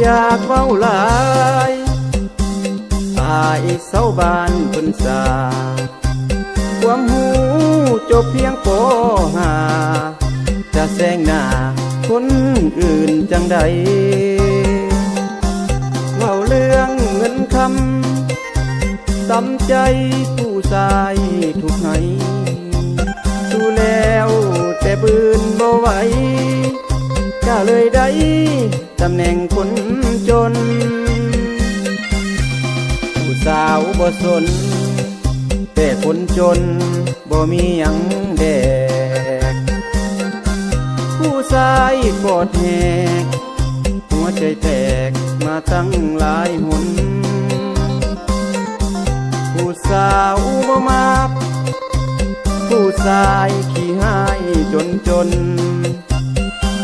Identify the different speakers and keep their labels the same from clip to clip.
Speaker 1: อยากเว้าหลายอายเศร้าบ้านเพิ่นสาความหูจบเพียงปหา จะแซงหน้าคนอื่นจังใดเว้าเรื่องเงินคำตำใจผู้ชายทุกไหสู้แล้วแต่บืนบ่ไหวก็เลยได้ตำแหน่งคน จน ผู้สาวบ่สน แต่คนจนบ่มีหยังแดก ผู้ชายกอดแหก หัวใจแตกมาตั้งหลายหน ผู้สาวบ่มากผู้ชายขี้หายจนจน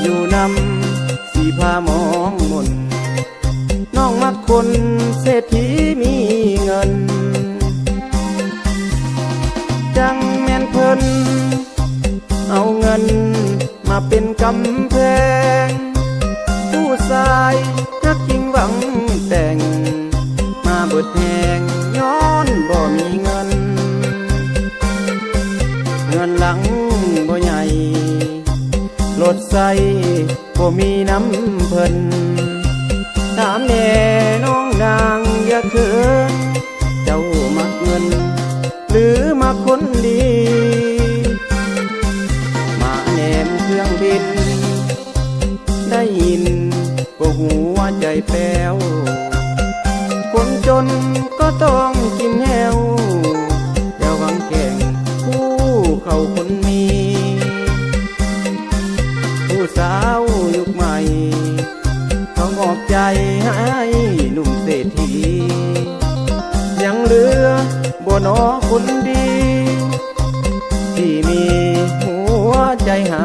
Speaker 1: อยู่นำสีพามองมนน้อง มักคนเศรษฐีมีเงิน จังแม่นเพิ่นเอาเงินมาเป็นกำแพง ผู้ชายนักจริงหวังแต่ง มาบิดแหงย้อนบ่มีเงิน เงินหลังบ่ใหญ่รถใส่บ่มีน้ำเพิ่น ถามแน่น้องนางอย่าเขินเจ้ามักเงิน หรือมาคนดี มาแนมเครื่องบิน ได้ยินก็หัวใจแป้วคนจนก็ต้องกินแหว ใจให้หนุ่มเศรษฐียังเหลือบ่นอคนดี ที่มีหัวใจหา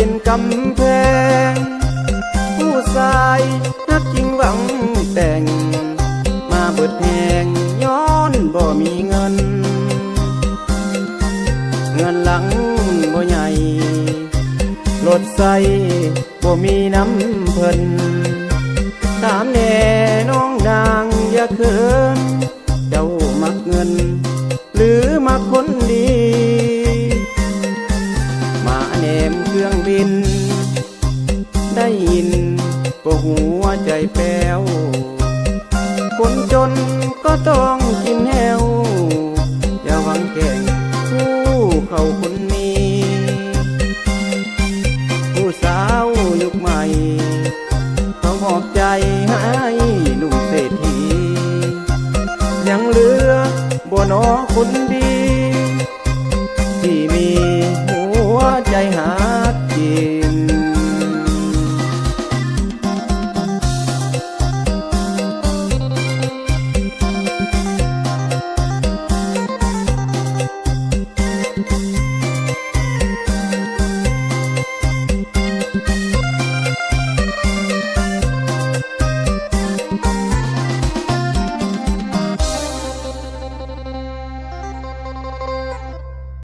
Speaker 1: เป็นกำแพง ผู้ชายนักจริงหวังแต่ง มาเบิดแหงย้อนบ่มีเงิน เงินหลังบ่ใหญ่รถใส่บ่มีน้ำเพิ่นถามแน่น้องนางอย่าเขินเจ้ามักเงิน หรือมักคน คนจนก็ต้องกินแหวอย่าหวังแก่งผู้เขาคนมีผู้สาวยุคใหม่เขามอบใจให้หนุ่มเศรษฐี ยังเหลือบ่นอคนดี ที่มีหัวใจหา Thank you.